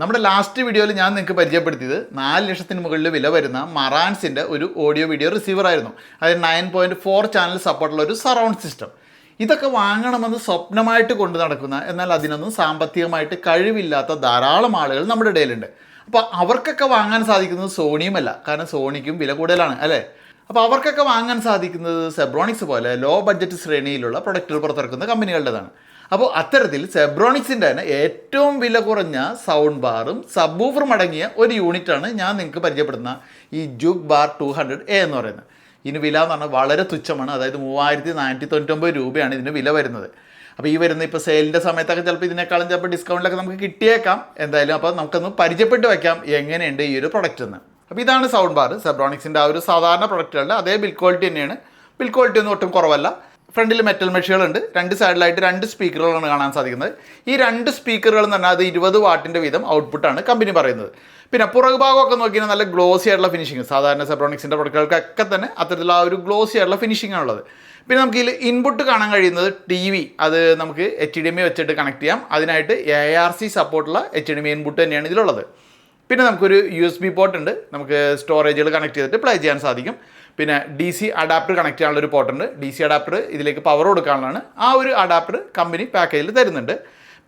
നമ്മുടെ ലാസ്റ്റ് വീഡിയോയിൽ ഞാൻ നിങ്ങൾക്ക് പരിചയപ്പെടുത്തിയത് നാല് ലക്ഷത്തിന് മുകളിൽ വില വരുന്ന മറാൻസിന്റെ ഒരു ഓഡിയോ വീഡിയോ റിസീവർ ആയിരുന്നു. അതായത് നയൻ പോയിന്റ് ഫോർ ചാനൽ സപ്പോർട്ടുള്ള ഒരു സറൗണ്ട് സിസ്റ്റം ഇതൊക്കെ വാങ്ങണമെന്ന് സ്വപ്നമായിട്ട് കൊണ്ടു നടക്കുന്ന എന്നാൽ അതിനൊന്നും സാമ്പത്തികമായിട്ട് കഴിവില്ലാത്ത ധാരാളം ആളുകൾ നമ്മുടെ ഇടയിലുണ്ട്. അപ്പോൾ അവർക്കൊക്കെ വാങ്ങാൻ സാധിക്കുന്നത് സോണിയുമല്ല. കാരണം സോണിക്കും വില കൂടുതലാണ് അല്ലേ? അപ്പോൾ അവർക്കൊക്കെ വാങ്ങാൻ സാധിക്കുന്നത് സെബ്രോണിക്സ് പോലെ ലോ ബഡ്ജറ്റ് ശ്രേണിയിലുള്ള പ്രൊഡക്റ്റുകൾ പുറത്തിറക്കുന്ന കമ്പനികളുടേതാണ്. അപ്പോൾ അത്തരത്തിൽ സെബ്രോണിക്സിന്റെ തന്നെ ഏറ്റവും വില കുറഞ്ഞ സൗണ്ട് ബാറും സബ്ബൂഫറും അടങ്ങിയ ഒരു യൂണിറ്റാണ് ഞാൻ നിങ്ങൾക്ക് പരിചയപ്പെടുന്ന ഈ jug bar two hundred A എന്ന് പറയുന്നത്. ഇതിന് വില എന്ന് പറഞ്ഞാൽ വളരെ തുച്ഛമാണ്. അതായത് മൂവായിരത്തി നാനൂറ്റി തൊണ്ണൂറ്റൊമ്പത് രൂപയാണ് ഇതിന് വില വരുന്നത്. അപ്പോൾ ഈ വരുന്ന ഇപ്പോൾ സെയിലിന്റെ സമയത്തൊക്കെ ചിലപ്പോൾ ഇതിനേക്കാളും ചിലപ്പോൾ ഡിസ്കൗണ്ടിലൊക്കെ നമുക്ക് കിട്ടിയേക്കാം. എന്തായാലും അപ്പോൾ നമുക്കൊന്ന് പരിചയപ്പെട്ട് വയ്ക്കാം എങ്ങനെയുണ്ട് ഈ ഒരു പ്രൊഡക്റ്റ് എന്ന്. അപ്പോൾ ഇതാണ് സൗണ്ട് ബാർ സെബ്രോണിക്സിന്റെ ആ ഒരു സാധാരണ പ്രൊഡക്റ്റുകളുടെ അതേ ബിൽ ക്വാളിറ്റി തന്നെയാണ്. ബിൽ ക്വാളിറ്റി ഒന്നും ഒട്ടും കുറവല്ല. ഫ്രണ്ടിൽ മെറ്റൽ മെഷീനുകളുണ്ട് രണ്ട് സൈഡിലായിട്ട് രണ്ട് സ്പീക്കറുകളാണ് കാണാൻ സാധിക്കുന്നത്. ഈ രണ്ട് സ്പീക്കറുകൾ എന്ന് പറഞ്ഞാൽ അത് ഇരുപത് വാട്ടിന്റെ വീതം ഔട്ട്പുട്ടാണ് കമ്പനി പറയുന്നത്. പിന്നെ പുറകു ഭാഗമൊക്കെ നോക്കിയാൽ നല്ല ഗ്ലോസി ആയിട്ടുള്ള ഫിനിഷിങ് സാധാരണ സെബ്രോണിക്സിന്റെ പ്രൊഡക്റ്റുകൾക്കൊക്കെ തന്നെ അത്തരത്തിലുള്ള ആ ഒരു ഗ്ലോസി ആയിട്ടുള്ള ഫിനിഷിംഗ് ആണുള്ളത് പിന്നെ നമുക്ക് ഇതിൽ ഇൻപുട്ട് കാണാൻ കഴിയുന്നത് ടി വി അത് നമുക്ക് എച്ച് ഡി എം വെച്ചിട്ട് കണക്ട് ചെയ്യാം. അതിനായിട്ട് എ ആർ സി സപ്പോർട്ടുള്ള എച്ച് ഡി എം ഇൻപുട്ട് തന്നെയാണ് ഇതിലുള്ളത്. പിന്നെ നമുക്കൊരു യു എസ് ബി പോർട്ട് ഉണ്ട്. നമുക്ക് സ്റ്റോറേജുകൾ കണക്ട് ചെയ്തിട്ട് പ്ലേ ചെയ്യാൻ സാധിക്കും. പിന്നെ ഡി സി അഡാപ്റ്റർ കണക്ട് ചെയ്യാനുള്ള ഒരു പോർട്ടുണ്ട് ഡി സി അഡാപ്റ്റർ ഇതിലേക്ക് പവർ കൊടുക്കാനുള്ളതാണ്. ആ ഒരു അഡാപ്റ്റർ കമ്പനി പാക്കേജിൽ തരുന്നുണ്ട്.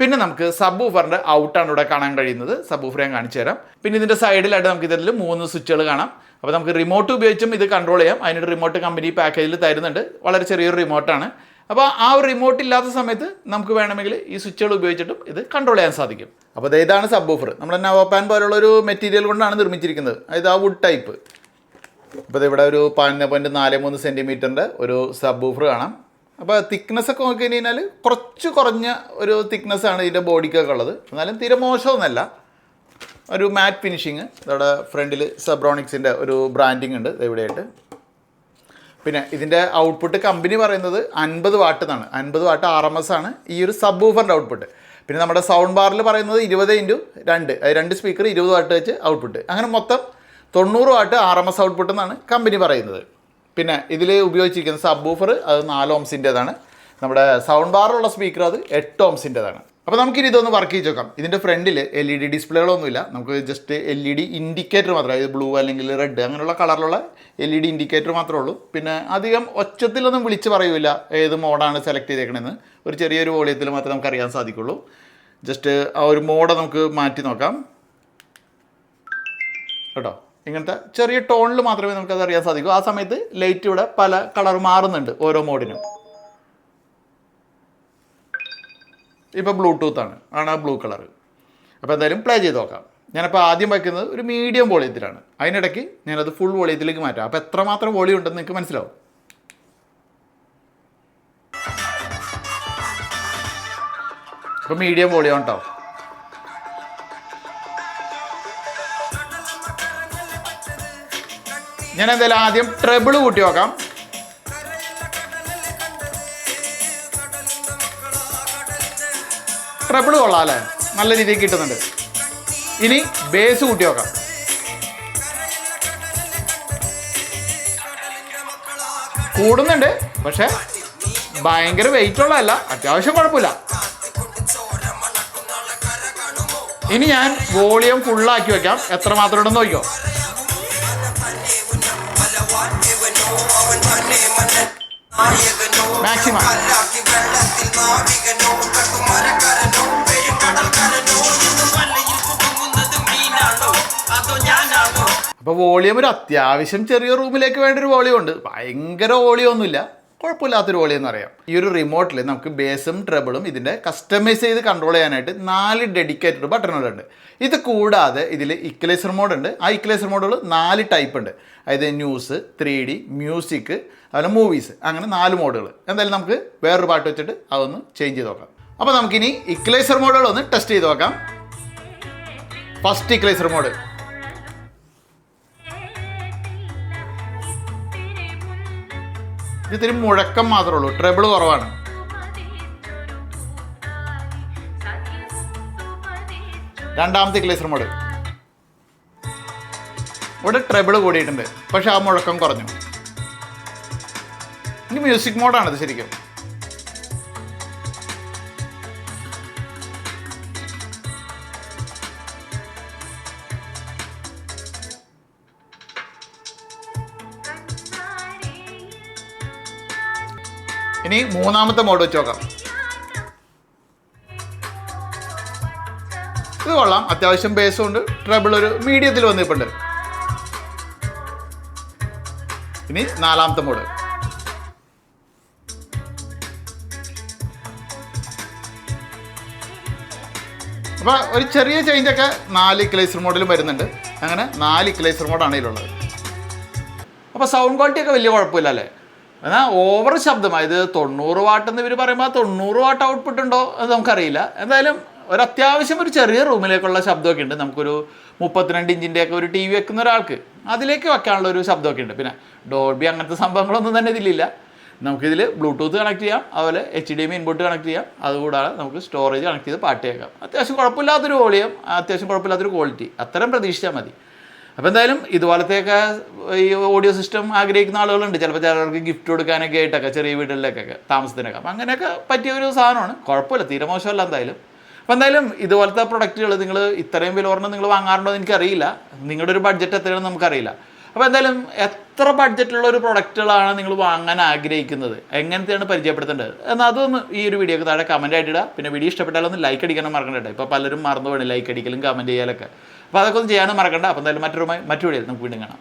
പിന്നെ നമുക്ക് സബ് ഊഫറിന്റെ ഔട്ടാണ് ഇവിടെ കാണാൻ കഴിയുന്നത്. സബ് ഊഫർ ഞാൻ കാണിച്ചു തരാം. പിന്നെ ഇതിന്റെ സൈഡിലായിട്ട് നമുക്ക് ഇതിൽ മൂന്ന് സ്വിച്ചുകൾ കാണാം. അപ്പോൾ നമുക്ക് റിമോട്ട് ഉപയോഗിച്ചും ഇത് കൺട്രോൾ ചെയ്യാം. അതിനൊരു റിമോട്ട് കമ്പനി പാക്കേജിൽ തരുന്നുണ്ട്. വളരെ ചെറിയൊരു റിമോട്ടാണ് അപ്പോൾ ആ ഒരു റിമോട്ട് ഇല്ലാത്ത സമയത്ത് നമുക്ക് വേണമെങ്കിൽ ഈ സ്വിച്ചുകൾ ഉപയോഗിച്ചിട്ടും ഇത് കൺട്രോൾ ചെയ്യാൻ സാധിക്കും. അപ്പോൾ ഇതാണ് സബ് നമ്മൾ നമ്മുടെ നവോപാൻ പോലുള്ള ഒരു മെറ്റീരിയൽ കൊണ്ടാണ് നിർമ്മിച്ചിരിക്കുന്നത്. അതായത് ആ വുഡ് ടൈപ്പ് അപ്പോൾ ഇവിടെ ഒരു പതിനൊന്ന് പോയിന്റ് നാല് മൂന്ന് സെന്റിമീറ്ററിന്റെ ഒരു സബ് ഓഫർ കാണാം. അപ്പോൾ തിക്നെസ് ഒക്കെ നോക്കി കഴിഞ്ഞാൽ കുറച്ച് കുറഞ്ഞ ഒരു തിക്നെസ് ആണ് ഇതിന്റെ ബോഡിക്കൊക്കെ ഉള്ളത്. എന്നാലും തീരെ മോശമൊന്നുമല്ല. ഒരു മാറ്റ് ഫിനിഷിങ് ഇവിടെ ഫ്രണ്ടിൽ സബ്രോണിക്സിന്റെ ഒരു ബ്രാൻഡിങ് ഉണ്ട്. ഇവിടെയായിട്ട്. പിന്നെ ഇതിന്റെ ഔട്ട്പുട്ട് കമ്പനി പറയുന്നത് അൻപത് വാട്ട് എന്നാണ്. അൻപത് വാട്ട് ആർ എം എസ് ആണ്. ഈ ഒരു സബ് ഊഫറിന്റെ ഔട്ട്പുട്ട് പിന്നെ നമ്മുടെ സൗണ്ട് ബാറിൽ പറയുന്നത് ഇരുപത് ഇന്റു രണ്ട്. രണ്ട് സ്പീക്കർ ഇരുപത് വാട്ട് വെച്ച് ഔട്ട്പുട്ട് അങ്ങനെ മൊത്തം തൊണ്ണൂറ് watt R M S output എന്നാണ് കമ്പനി പറയുന്നത്. പിന്നെ ഇതിൽ ഉപയോഗിച്ചിരിക്കുന്ന സബ് ഊഫർ അത് നാല് ഓംസിന്റേതാണ് നമ്മുടെ സൗണ്ട് ബാറിലുള്ള സ്പീക്കർ അത് എട്ട് ഓംസിന്റേതാണ് അപ്പോൾ നമുക്കിനി ഇതൊന്ന് വർക്ക് ചെയ്ത് നോക്കാം. ഇതിന്റെ ഫ്രണ്ടിൽ എൽ ഇ ഡി ഡിസ്പ്ലേകളൊന്നുമില്ല. നമുക്ക് just L E D indicator മാത്രമേ അതായത് ബ്ലൂ അല്ലെങ്കിൽ റെഡ് അങ്ങനെയുള്ള കളറിലുള്ള എൽ ഇ ഡി ഇൻഡിക്കേറ്റർ മാത്രമേ ഉള്ളൂ. പിന്നെ അധികം ഒച്ചത്തിലൊന്നും വിളിച്ച് പറയൂല ഏത് മോഡാണ് സെലക്ട് ചെയ്തേക്കണമെന്ന് ഒരു ചെറിയൊരു വോളിയത്തിൽ മാത്രമേ നമുക്ക് അറിയാൻ സാധിക്കുള്ളൂ. ജസ്റ്റ് ആ ഒരു മോഡ് നമുക്ക് മാറ്റി നോക്കാം. കേട്ടോ? ഇങ്ങനത്തെ ചെറിയ ടോണിൽ മാത്രമേ നമുക്കത് അറിയാൻ സാധിക്കൂ. ആ സമയത്ത് ലൈറ്റ് ഇവിടെ പല കളർ മാറുന്നുണ്ട് ഓരോ മോഡിനും ഇപ്പോൾ ബ്ലൂടൂത്ത് ആണ്. ആണ് ആ ബ്ലൂ കളർ അപ്പോൾ എന്തായാലും പ്ലേ ചെയ്ത് നോക്കാം. ഞാനപ്പോൾ ആദ്യം വയ്ക്കുന്നത് ഒരു മീഡിയം വോളിയത്തിലാണ് അതിനിടയ്ക്ക് ഞാനത് ഫുൾ വോളിയത്തിലേക്ക് മാറ്റാം. അപ്പോൾ എത്രമാത്രം വോളിയം ഉണ്ടെന്ന് നിങ്ങൾക്ക് മനസ്സിലാവും? അപ്പോൾ മീഡിയം വോളിയം ഉണ്ടോ ഞാൻ എന്തായാലും ആദ്യം ട്രബിൾ കൂട്ടി നോക്കാം. ട്രബിൾ കൊള്ളാം അല്ലേ നല്ല രീതിയിൽ കിട്ടുന്നുണ്ട്. ഇനി ബേസ് കൂട്ടി നോക്കാം. കൂടുന്നുണ്ട് പക്ഷെ ഭയങ്കര വെയിറ്റ് ഉള്ളതല്ല. അത്യാവശ്യം കുഴപ്പമില്ല. ഇനി ഞാൻ വോളിയം ഫുള്ളാക്കി വെക്കാം. എത്ര മാത്രം ഉണ്ടെന്ന് നോക്കിയോ മാക്സിമം അപ്പോൾ വോളിയം ഒരു അത്യാവശ്യം ചെറിയ റൂമിലേക്ക് വേണ്ട ഒരു വോളിയം ഉണ്ട്. ഭയങ്കര വോളിയം ഒന്നുമില്ല. കുഴപ്പമില്ലാത്തൊരു വോളിയെന്ന് അറിയാം ഈ ഒരു റിമോട്ടിൽ നമുക്ക് ബേസും ട്രബിളും ഇതിന്റെ കസ്റ്റമൈസ് ചെയ്ത് കൺട്രോൾ ചെയ്യാനായിട്ട് നാല് ഡെഡിക്കേറ്റഡ് ബട്ടണുകളുണ്ട് ഇത് കൂടാതെ ഇതിൽ ഇക്വലൈസർ മോഡ് ഉണ്ട്. ആ ഇക്വലൈസർ മോഡുകൾ നാല് ടൈപ്പ് ഉണ്ട്. അതായത് ന്യൂസ് ത്രീ ഡി മ്യൂസിക് അതുപോലെ മൂവീസ് അങ്ങനെ നാല് മോഡുകൾ എന്തായാലും നമുക്ക് വേറൊരു പാട്ട് വെച്ചിട്ട് അതൊന്ന് ചേഞ്ച് ചെയ്ത് നോക്കാം. അപ്പോൾ നമുക്കിനി ഇക്വലൈസർ മോഡുകൾ ഒന്ന് ടെസ്റ്റ് ചെയ്ത് നോക്കാം. ഫസ്റ്റ് ഇക്വലൈസർ മോഡ് ഇതിരി മുഴക്കം മാത്രമേ ഉള്ളൂ. ട്രബിൾ കുറവാണ്. രണ്ടാമത്തെ ക്ലേസർ മോഡ്. ഇവിടെ ട്രബിൾ കൂടിയിട്ടുണ്ട്. പക്ഷെ ആ മുഴക്കം കുറഞ്ഞു. ഇനി മ്യൂസിക് മോഡാണിത് ശരിക്കും. ഇനി മൂന്നാമത്തെ മോഡ് വെച്ച് നോക്കാം. ഇത് കൊള്ളാം. അത്യാവശ്യം ബേസും ഉണ്ട്. ട്രബിൾ ഒരു മീഡിയത്തിൽ വന്നിട്ടുണ്ട്. ഇനി നാലാമത്തെ മോഡ് അപ്പോൾ ഒരു ചെറിയ ചേഞ്ച് ഒക്കെ നാല് ഇക്ലൈസർ മോഡിലും വരുന്നുണ്ട്. അങ്ങനെ നാല് ഇക്ലൈസർ മോഡാണ് ഇതിലുള്ളത്. അപ്പോൾ സൗണ്ട് ക്വാളിറ്റി ഒക്കെ വലിയ കുഴപ്പമില്ല അല്ലേ എന്നാൽ ഓവർ ശബ്ദമാണ് ഇത് തൊണ്ണൂറ് വാട്ട് എന്ന് ഇവർ പറയുമ്പോൾ തൊണ്ണൂറ് വാട്ട് ഔട്ട്പുട്ട് ഉണ്ടോ അത് നമുക്കറിയില്ല. എന്തായാലും ഒരു അത്യാവശ്യം ഒരു ചെറിയ റൂമിലേക്കുള്ള ശബ്ദമൊക്കെ ഉണ്ട്. നമുക്കൊരു മുപ്പത്തിരണ്ട് ഇഞ്ചിന്റെ ഒക്കെ ഒരു ടി വി വെക്കുന്ന ഒരാൾക്ക് അതിലേക്ക് വെക്കാനുള്ള ഒരു ശബ്ദമൊക്കെ ഉണ്ട്. പിന്നെ ഡോൾബി അങ്ങനത്തെ സംഭവങ്ങളൊന്നും തന്നെ ഇതിലില്ല. നമുക്കിതിൽ ബ്ലൂടൂത്ത് കണക്ട് ചെയ്യാം. അതുപോലെ H D M input connect ചെയ്യാം. അതുകൂടാതെ നമുക്ക് സ്റ്റോറേജ് കണക്ട് ചെയ്ത് പാട്ട് കേൾക്കാം. അത്യാവശ്യം കുഴപ്പമില്ലാത്തൊരു വോളിയം അത്യാവശ്യം കുഴപ്പമില്ലാത്തൊരു ക്വാളിറ്റി അത്രയും പ്രതീക്ഷിച്ചാൽ മതി. അപ്പോൾ എന്തായാലും ഇതുപോലത്തെയൊക്കെ ഈ ഓഡിയോ സിസ്റ്റം ആഗ്രഹിക്കുന്ന ആളുകളുണ്ട്. ചിലപ്പോൾ ചിലർക്ക് ഗിഫ്റ്റ് കൊടുക്കാനൊക്കെ ആയിട്ടൊക്കെ ചെറിയ വീടുകളിലേക്കൊക്കെ താമസത്തിനൊക്കെ. അപ്പം അങ്ങനെയൊക്കെ പറ്റിയ ഒരു സാധനമാണ്. കുഴപ്പമില്ല തീരെ മോശമല്ല എന്തായാലും. അപ്പോൾ എന്തായാലും ഇതുപോലത്തെ പ്രൊഡക്റ്റുകൾ നിങ്ങൾ ഇത്രയും വില ഓർണം നിങ്ങൾ വാങ്ങാറുണ്ടോ എന്ന് എനിക്കറിയില്ല. നിങ്ങളുടെ ഒരു ബഡ്ജറ്റ് എത്രയാണെന്ന് നമുക്കറിയില്ല. അപ്പോൾ എന്തായാലും എത്ര ബഡ്ജറ്റുള്ള ഒരു പ്രൊഡക്റ്റുകളാണ് നിങ്ങൾ വാങ്ങാൻ ആഗ്രഹിക്കുന്നത്? എങ്ങനത്തെയാണ് പരിചയപ്പെടുത്തേണ്ടത്? എന്നാൽ അതൊന്ന് ഈ ഒരു വീഡിയോക്ക് താഴെ കമന്റ് ആയിട്ട് ഇടുക പിന്നെ വീഡിയോ ഇഷ്ടപ്പെട്ടാലൊന്ന് ലൈക്ക് അടിക്കാനും മറക്കണ്ട കേട്ടോ ഇപ്പോൾ പലരും മറന്നു പോകണം ലൈക്ക് അടിക്കലും കമന്റ് ചെയ്യാലൊക്കെ. അപ്പോൾ അതൊക്കെ ഒന്ന് ചെയ്യാനും മറക്കണ്ട. അപ്പോൾ എന്തായാലും മറ്റൊരു മറ്റു വീഡിയോയിൽ നമുക്ക് വീണ്ടും കാണാം.